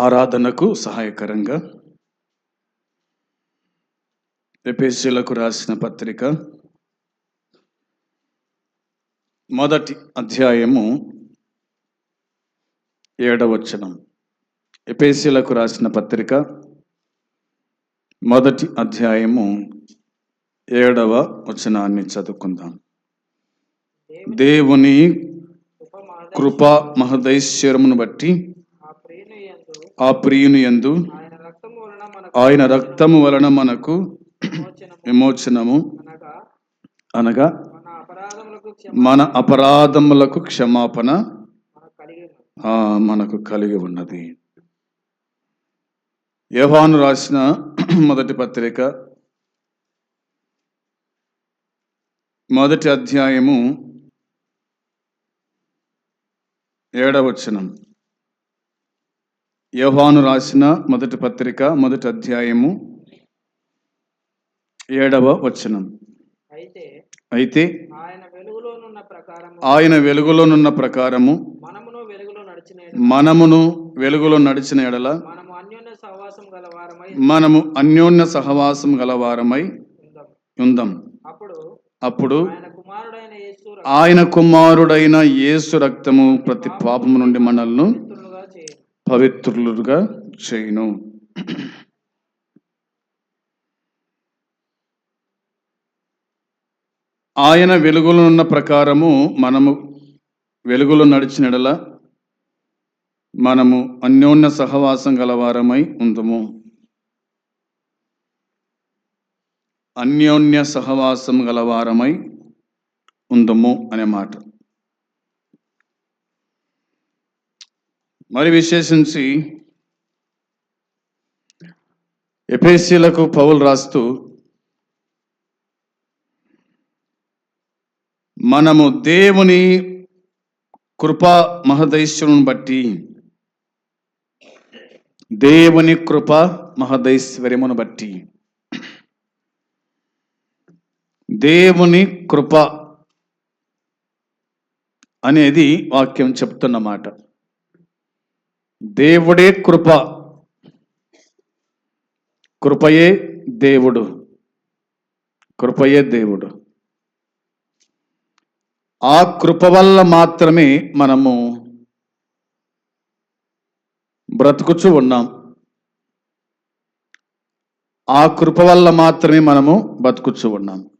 ఆరాధనకు సహాయకరంగా ఎపిఎస్సీలకు రాసిన పత్రిక మొదటి అధ్యాయము ఏడవచనం ఎపిఎస్సీలకు రాసిన పత్రిక మొదటి అధ్యాయము ఏడవ వచనాన్ని చదువుకుందాం. దేవుని కృపా మహదైశ్వరమును బట్టి ఆ ప్రియుని యందు ఆయన రక్తము వలన మనకు విమోచనము అనగా మన అపరాధములకు క్షమాపణ మనకు కలిగి ఉన్నది ఆ, మనకు కలిగి ఉన్నది. యోహాను రాసిన మొదటి పత్రిక మొదటి అధ్యాయము ఏడవచనం యోహాను రాసిన మొదటి పత్రిక మొదటి అధ్యాయము ఏడవ వచనం. అయితే ఆయన వెలుగులోనున్న ప్రకారము మనమును వెలుగులో నడిచిన ఎడల మనము అన్యోన్య సహవాసం గలవారమై ఉందాం. అప్పుడు ఆయన కుమారుడైన యేసు రక్తము ప్రతి పాపము నుండి మనల్ని పవిత్రులుగా చేయును. ఆయన వెలుగులో ఉన్న ప్రకారము మనము వెలుగులో నడిచినడల మనము అన్యోన్య సహవాసం గలవారమై ఉందము. అన్యోన్య సహవాసం గలవారమై ఉందము అనే మాట. మరి విశేషించి ఎపేసీలకు పౌలు రాస్తూ మనము దేవుని కృపా మహదైశ్వరుని బట్టి దేవుని కృప మహదైశ్వర్యమును బట్టి దేవుని కృప అనేది వాక్యం చెప్తున్నమాట దేవుడే కృప. కృపయే దేవుడు. కృపయే దేవుడు. ఆ కృప వల్ల మాత్రమే మనము బ్రతుకుచు ఉన్నాం. ఆ కృప వల్ల మాత్రమే మనము బతుకుచు ఉన్నాం.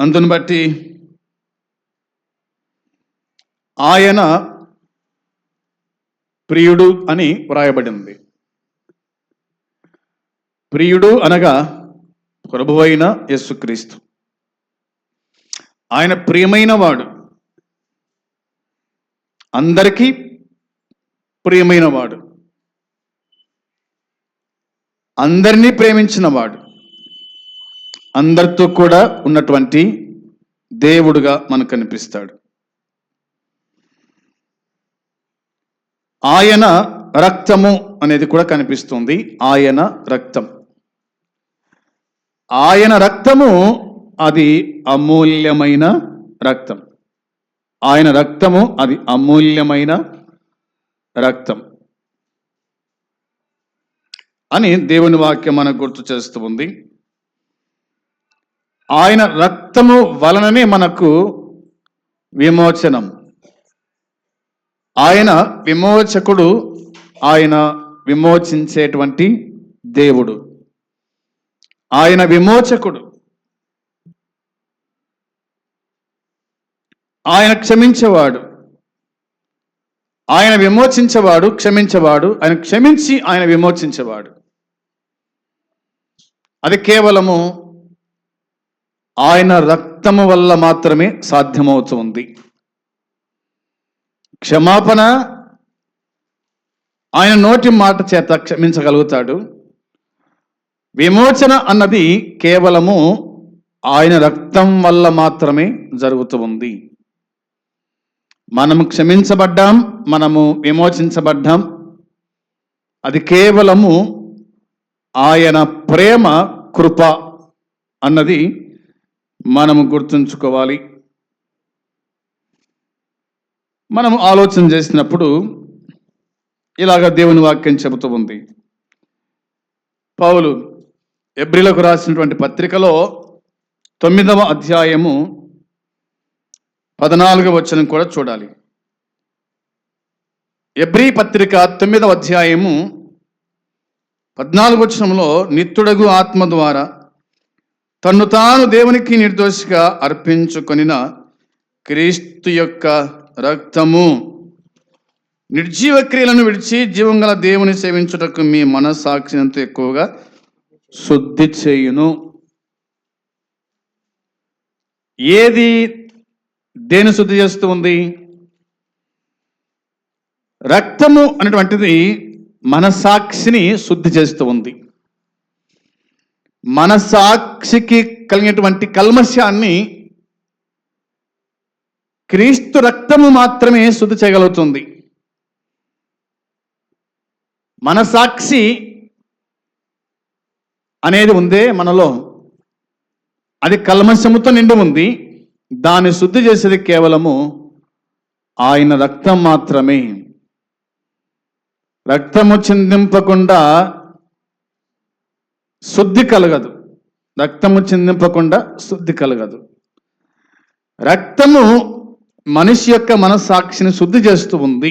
అందును బట్టి ఆయన ప్రియుడు అని వ్రాయబడింది. ప్రియుడు అనగా ప్రభువైన యేసుక్రీస్తు. ఆయన ప్రియమైన వాడు. అందరికీ ప్రియమైన వాడు. అందరినీ ప్రేమించిన వాడు. అందరితో కూడా ఉన్నటువంటి దేవుడుగా మనకు కనిపిస్తాడు. ఆయన రక్తము అనేది కూడా కనిపిస్తుంది. ఆయన రక్తం. ఆయన రక్తము అది అమూల్యమైన రక్తం. ఆయన రక్తము అది అమూల్యమైన రక్తం. అని దేవుని వాక్యం మనకు గుర్తు చేస్తూ ఉంది. ఆయన రక్తము వలననే మనకు విమోచనం. ఆయన విమోచకుడు ఆయన విమోచించేటువంటి దేవుడు. ఆయన విమోచకుడు. ఆయన క్షమించేవాడు. ఆయన విమోచించేవాడు క్షమించేవాడు ఆయన క్షమించి ఆయన విమోచించేవాడు. అది కేవలము ఆయన రక్తము వల్ల మాత్రమే సాధ్యమవుతుంది క్షమాపణ ఆయన నోటి మాట చేత క్షమించగలుగుతాడు. విమోచన అన్నది కేవలము ఆయన రక్తం వల్ల మాత్రమే జరుగుతూ ఉంది. మనము క్షమించబడ్డాం మనము విమోచించబడ్డాం. అది కేవలము ఆయన ప్రేమ కృప అన్నది మనము గుర్తుంచుకోవాలి. మనం ఆలోచన చేసినప్పుడు ఇలాగ దేవుని వాక్యం చెబుతూ ఉంది. పౌలు ఎబ్రిలకు రాసినటువంటి పత్రికలో తొమ్మిదవ అధ్యాయము పద్నాలుగు వచనం కూడా చూడాలి. ఎబ్రి పత్రిక తొమ్మిదవ అధ్యాయము పద్నాలుగు వచనంలో నిత్తుడగు ఆత్మ ద్వారా తన్ను తాను దేవునికి నిర్దోషిగా అర్పించుకొనిన క్రీస్తు యొక్క రక్తము. నిర్జీవ క్రియలను విడిచి జీవంగల దేవుని సేవించుటకు మీ మనస్సాక్షినంత ఎక్కువగా శుద్ధి చేయును. ఏది దేని శుద్ధి చేస్తూ ఉంది? రక్తము అనేటువంటిది మనసాక్షిని శుద్ధి చేస్తూ ఉంది. మనసాక్షికి కలిగినటువంటి కల్మశాన్ని క్రీస్తు రక్తము మాత్రమే శుద్ధి చేయగలుగుతుంది. మనసాక్షి అనేది ఉందే మనలో. అది కల్మశముతో నిండి ఉంది. దాన్ని శుద్ధి చేసేది కేవలము ఆయన రక్తం మాత్రమే. రక్తము చిందింపకుండా శుద్ధి కలగదు. రక్తము చిందింపకుండా శుద్ధి కలగదు. రక్తము మనిషి యొక్క మనస్సాక్షిని శుద్ధి చేస్తూ ఉంది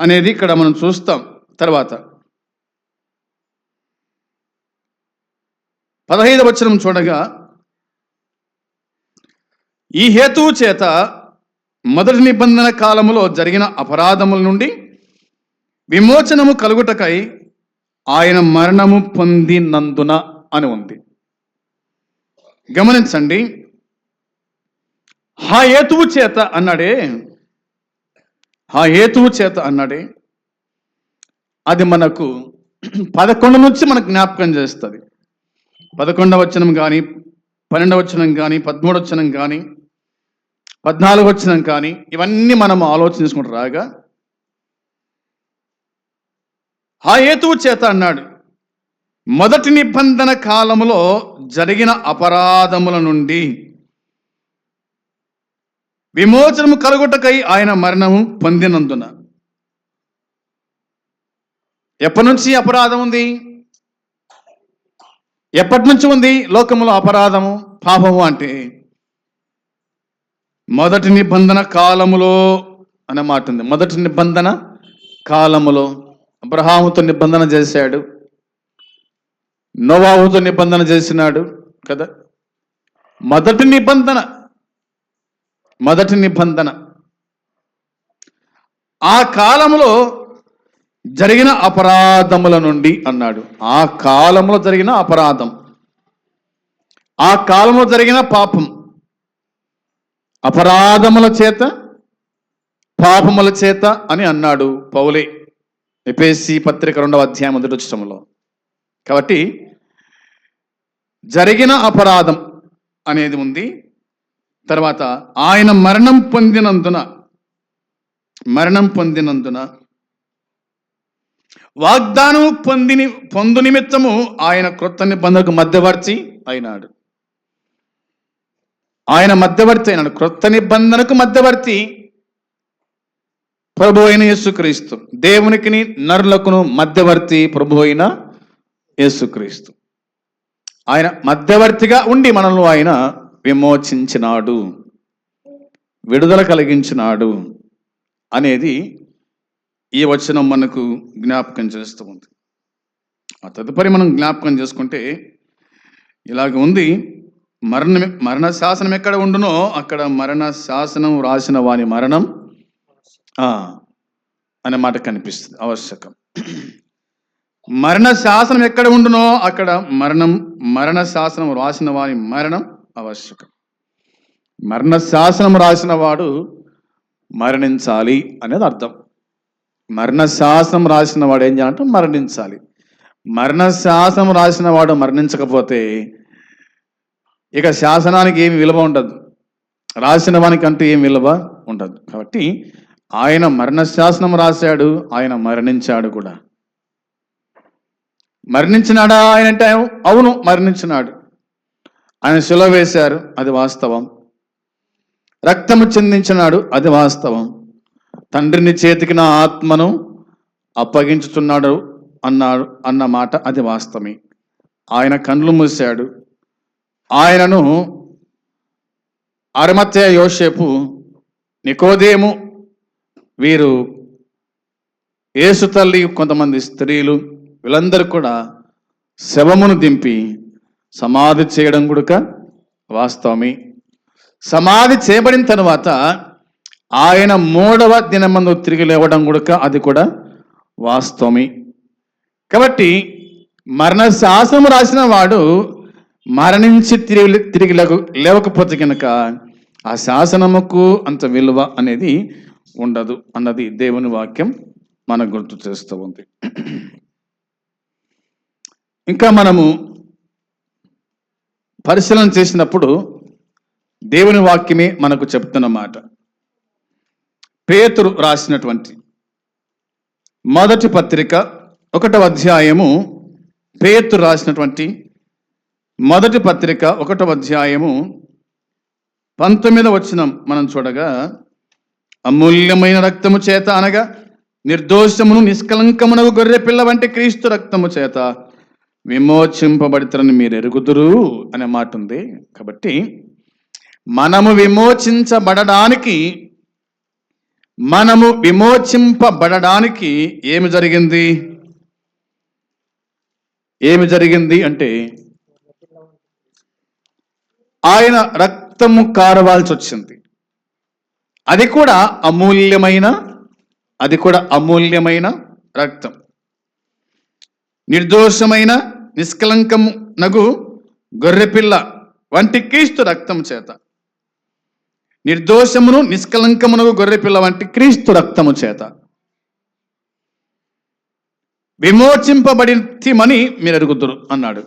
అనేది ఇక్కడ మనం చూస్తాం తర్వాత. పదహైదు వచనం చూడగా ఈ హేతువు చేత మొదటి నిబంధన కాలములో జరిగిన అపరాధముల నుండి విమోచనము కలుగుటకై ఆయన మరణము పొందినందున అని ఉంది. గమనించండి. ఆ హేతువు చేత అన్నాడే ఆ హేతువు చేత అన్నాడే అది మనకు పదకొండు నుంచి మనకు జ్ఞాపకం చేస్తుంది. పదకొండవ వచనం కానీ పన్నెండవ వచనం కానీ పదమూడవ వచనం కానీ పద్నాలుగు వచనం కానీ ఇవన్నీ మనం ఆలోచించుకుంటూ రాగా ఆ హేతువు చేత అన్నాడు మొదటి నిబంధన కాలములో జరిగిన అపరాధముల నుండి విమోచనము కలుగుటకై ఆయన మరణము పొందినందున. ఎప్పటి నుంచి అపరాధం ఉంది? ఎప్పటి నుంచి ఉంది లోకములో అపరాధము పాపము అంటే? మొదటి నిబంధన కాలములో అనే మాట ఉంది. మొదటి నిబంధన కాలములో అబ్రహాముతో నిబంధన చేశాడు. నోవాహుతో నిబంధన చేసినాడు కదా? మొదటి నిబంధన మొదటి నిబంధన. ఆ కాలంలో జరిగిన అపరాధముల నుండి అన్నాడు. ఆ కాలంలో జరిగిన అపరాధం. ఆ కాలంలో జరిగిన పాపం. అపరాధముల చేత పాపముల చేత అని అన్నాడు పౌలే. ఎపేసి పత్రిక రెండవ అధ్యాయం మొదటి కాబట్టి జరిగిన అపరాధం అనేది ఉంది. తర్వాత ఆయన మరణం పొందినందున మరణం పొందినందున వాగ్దానం పొందిని పొందు నిమిత్తము ఆయన క్రొత్త నిబంధనకు మధ్యవర్తి అయినాడు. ఆయన మధ్యవర్తి అయినాడు. క్రొత్త నిబంధనకు మధ్యవర్తి ప్రభు అయిన యేసుక్రీస్తు. దేవునికి నరులకును మధ్యవర్తి ప్రభు అయిన యేసుక్రీస్తు. ఆయన మధ్యవర్తిగా ఉండి మనల్ని ఆయన విమోచించినాడు విడుదల కలిగించినాడు అనేది ఈ వచనం మనకు జ్ఞాపకం చేస్తూ ఉంది. ఆ తదుపరి మనం జ్ఞాపకం చేసుకుంటే ఇలాగ ఉంది. మరణ మరణ శాసనం ఎక్కడ ఉండునో అక్కడ మరణ శాసనం రాసిన వాని మరణం అనే మాట కనిపిస్తుంది. ఆవశ్యకం మరణ శాసనం ఎక్కడ ఉండునో అక్కడ మరణం మరణ శాసనం రాసిన వారి మరణం ఆవశ్యకం. మరణ శాసనం రాసిన వాడు మరణించాలి అనేది అర్థం. మరణ శాసనం రాసిన వాడు ఏం చేయాలంటే మరణించాలి. మరణ శాసనం రాసిన వాడు మరణించకపోతే ఇక శాసనానికి ఏమి విలువ ఉండదు. రాసిన వానికి అంటూ ఏం విలువ ఉండదు. కాబట్టి ఆయన మరణ శాసనం రాశాడు ఆయన మరణించాడు కూడా. మరణించినాడా ఆయన అంటే అవును మరణించినాడు. ఆయన శిలో వేశారు అది వాస్తవం. రక్తము చెందించినాడు అది వాస్తవం. తండ్రిని చేతికి నా ఆత్మను అప్పగించుతున్నాడు అన్నాడు అన్న మాట అది వాస్తవమే. ఆయన కళ్ళు మూశాడు. ఆయనను అరమత్య యోసేపు నికోదేము వీరు ఏసు తల్లి కొంతమంది స్త్రీలు వీళ్ళందరూ కూడా శవమును దింపి సమాధి చేయడం కూడక వాస్తవమే. సమాధి చేయబడిన తర్వాత ఆయన మూడవ దినమందు తిరిగి లేవడం కూడక అది కూడా వాస్తవమే. కాబట్టి మరణ శాసనం రాసిన వాడు మరణించి తిరిగి తిరిగి లేవకపోతే కనుక ఆ శాసనముకు అంత విలువ అనేది ఉండదు అన్నది దేవుని వాక్యం మనకు గుర్తు చేస్తూ ఉంది. ఇంకా మనము పరిశీలన చేసినప్పుడు దేవుని వాక్యమే మనకు చెప్తున్న మాట పేతురు రాసినటువంటి మొదటి పత్రిక ఒకటవ అధ్యాయము పేతురు రాసినటువంటి మొదటి పత్రిక ఒకటవ అధ్యాయము పంతొమ్మిదవ వచనం మనం చూడగా అమూల్యమైన రక్తము చేత అనగా నిర్దోషమును నిష్కలంకమునకు గొర్రె పిల్ల వంటి క్రీస్తు రక్తము చేత విమోచింపబడతారని మీరు ఎరుగుదురు అనే మాట ఉంది కాబట్టి మనము విమోచించబడడానికి మనము విమోచింపబడడానికి ఏమి జరిగింది? ఏమి జరిగింది అంటే ఆయన రక్తము కారవాల్సి వచ్చింది అది కూడా అమూల్యమైన అది కూడా అమూల్యమైన రక్తం. నిర్దోషమైన నిష్కలంకము నగు గొర్రెపిల్ల వంటి క్రీస్తు రక్తము చేత. నిర్దోషమును నిష్కలంకమునగు గొర్రెపిల్ల వంటి క్రీస్తు రక్తము చేత. విమోచింపబడిమని మీరు అడుగుతురు అన్నాడు.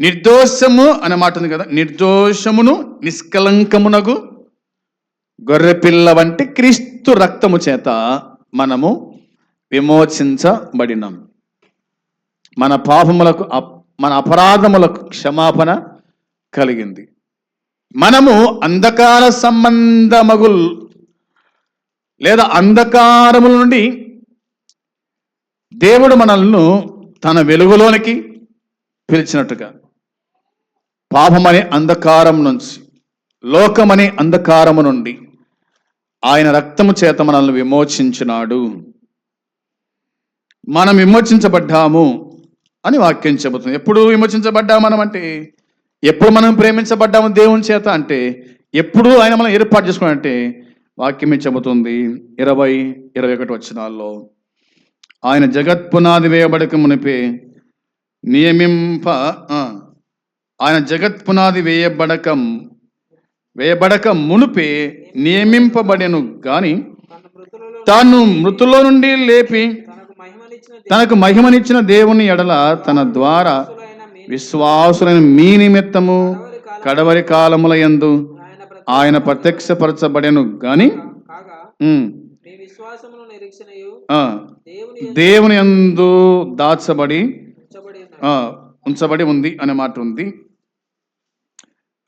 నిర్దోషము అనే మాట ఉంది కదా నిర్దోషమును నిష్కలంకమునగు గొర్రెపిల్ల వంటి క్రీస్తు రక్తము చేత మనము విమోచించబడినాం. మన పాపములకు మన అపరాధములకు క్షమాపణ కలిగింది. మనము అంధకార సంబంధమగుల్ లేదా అంధకారముల నుండి దేవుడు మనల్ని తన వెలుగులోనికి పిలిచినట్టుగా పాపమనే అంధకారం నుంచి లోకమనే అంధకారము నుండి ఆయన రక్తము చేత మనల్ని విమోచించినాడు. మనం విమోచించబడ్డాము. అని వాక్యం చెబుతుంది. ఎప్పుడు విమోచించబడ్డాము మనం అంటే ఎప్పుడు మనం ప్రేమించబడ్డాము దేవుని చేత అంటే ఎప్పుడు ఆయన మనం ఏర్పాటు చేసుకున్నాడంటే వాక్యమే చెబుతుంది ఇరవై ఇరవై ఒకటి వచనాల్లో. ఆయన జగత్ పునాది వేయబడక మునిపే నియమింప ఆయన జగత్ పునాది వేయబడకం వేయబడక మునుపే నియమింపబడెను కానీ తాను మృతుల్లో నుండి లేపి తనకు మహిమనిచ్చిన దేవుని ఎడల తన ద్వారా విశ్వాసులైన మీ నిమిత్తము కడవరి కాలముల యందు ఆయన ప్రతి ప్రత్యక్షపరచబడెను గాని దేవుని ఎందు యందు దాచబడి ఉంచబడి ఉంది అనే మాట ఉంది.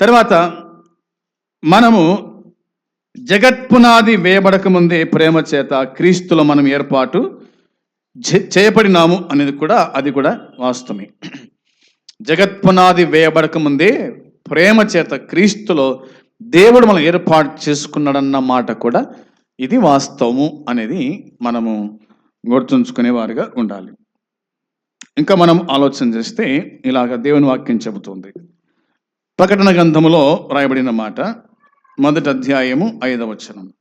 తర్వాత మనము జగత్పునాది వేయబడక ముందే ప్రేమ చేత క్రీస్తులో మనం ఏర్పాటు చేయబడినాము అనేది కూడా అది కూడా వాస్తవమే. జగత్పునాది వేయబడక ముందే ప్రేమ చేత క్రీస్తులో దేవుడు మనం ఏర్పాటు చేసుకున్నాడన్న మాట కూడా ఇది వాస్తవము అనేది మనము గుర్తుంచుకునేవారుగా ఉండాలి. ఇంకా మనం ఆలోచన చేస్తే ఇలాగ దేవుని వాక్యం చెబుతుంది. ప్రకటన గ్రంథములో రాయబడిన మాట మొదటి అధ్యాయము ఐదవ వచనం.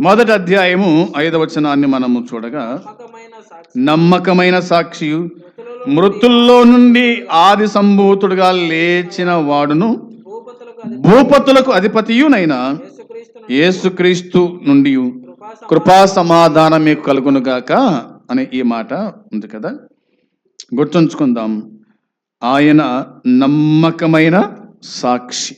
మొదటి అధ్యాయము ఐదవ వచనాన్ని మనము చూడగా నమ్మకమైన సాక్షి. నమ్మకమైన సాక్షియు మృతులలో నుండి ఆది సంభూతుడుగా లేచిన వాడును భూపతులకు అధిపతియునైన యేసుక్రీస్తు నుండి కృపా కృపా సమాధానం మీకు కలుగునుగాక అనే ఈ మాట ఉంది కదా. గుర్తుంచుకుందాం. ఆయన నమ్మకమైన సాక్షి.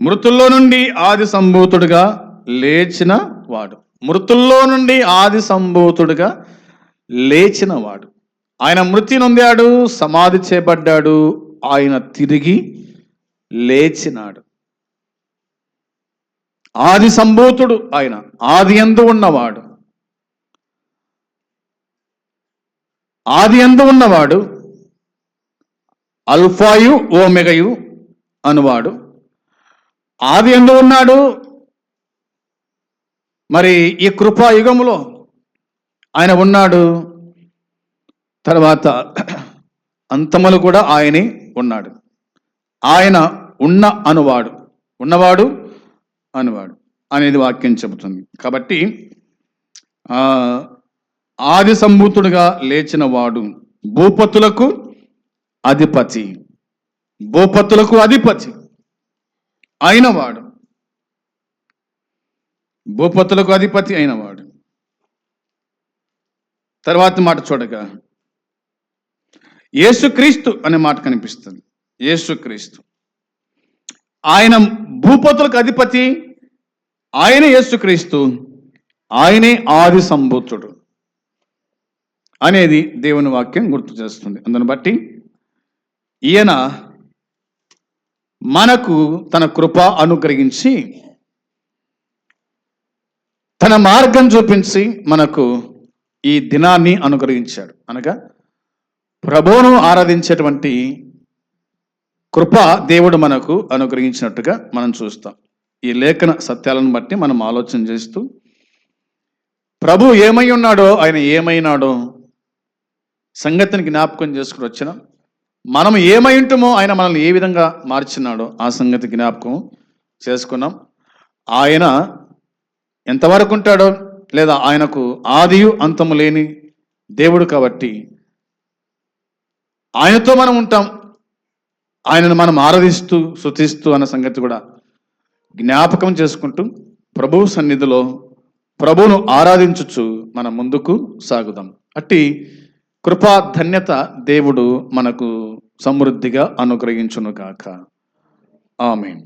మృతుల్లో నుండి ఆది సంభూతుడుగా లేచిన వాడు. మృతుల్లో నుండి ఆది సంభూతుడుగా లేచిన వాడు. ఆయన మృతి నొందాడు సమాధి చేపడ్డాడు ఆయన తిరిగి లేచినాడు. ఆది సంభూతుడు ఆయన ఆది ఎందు ఉన్నవాడు. ఆది ఎందు ఉన్నవాడు అల్ఫాయు ఓమెగయు అనువాడు. ఆది ఎందు ఉన్నాడు? మరి ఈ కృపాయుగములో ఆయన ఉన్నాడు. తర్వాత అంతములు కూడా ఆయనే ఉన్నాడు. ఆయన ఉన్న అనువాడు. ఉన్నవాడు అనువాడు అనేది వాక్యం చెబుతుంది. కాబట్టి ఆది సంభూతుడుగా లేచిన వాడు భూపతులకు అధిపతి. భూపతులకు అధిపతి. అయినవాడు. భూపతులకు అధిపతి అయినవాడు. తర్వాత మాట చూడగా యేసుక్రీస్తు అనే మాట కనిపిస్తుంది. యేసుక్రీస్తు. ఆయన భూపతులకు అధిపతి ఆయన యేసుక్రీస్తు ఆయనే ఆది సంభూతుడు అనేది దేవుని వాక్యం గుర్తు చేస్తుంది. అందుని బట్టి ఈయన మనకు తన కృప అనుగ్రహించి తన మార్గం చూపించి మనకు ఈ దినాన్ని అనుగ్రహించాడు. అనగా ప్రభువును ఆరాధించేటువంటి కృప దేవుడు మనకు అనుగ్రహించినట్టుగా మనం చూస్తాం. ఈ లేఖన సత్యాలను బట్టి మనం ఆలోచన చేస్తూ ప్రభు ఏమై ఉన్నాడో ఆయన ఏమైనాడో సంగతిని జ్ఞాపకం చేసుకుని వచ్చిన. మనం ఏమై ఉంటామో ఆయన మనల్ని ఏ విధంగా మార్చినాడో ఆ సంగతి జ్ఞాపకం చేసుకున్నాం. ఆయన ఎంతవరకు ఉంటాడో లేదా ఆయనకు ఆదియు అంతము లేని దేవుడు కాబట్టి ఆయనతో మనం ఉంటాం. ఆయనను మనం ఆరాధిస్తూ శుతిస్తూ అన్న సంగతి కూడా జ్ఞాపకం చేసుకుంటూ ప్రభువు సన్నిధిలో ప్రభువును ఆరాధించుచు మనం ముందుకు సాగుదాం. అట్టి కృపా ధన్యత దేవుడు మనకు సమృద్ధిగా అనుగ్రహించును కాక ఆమెన్.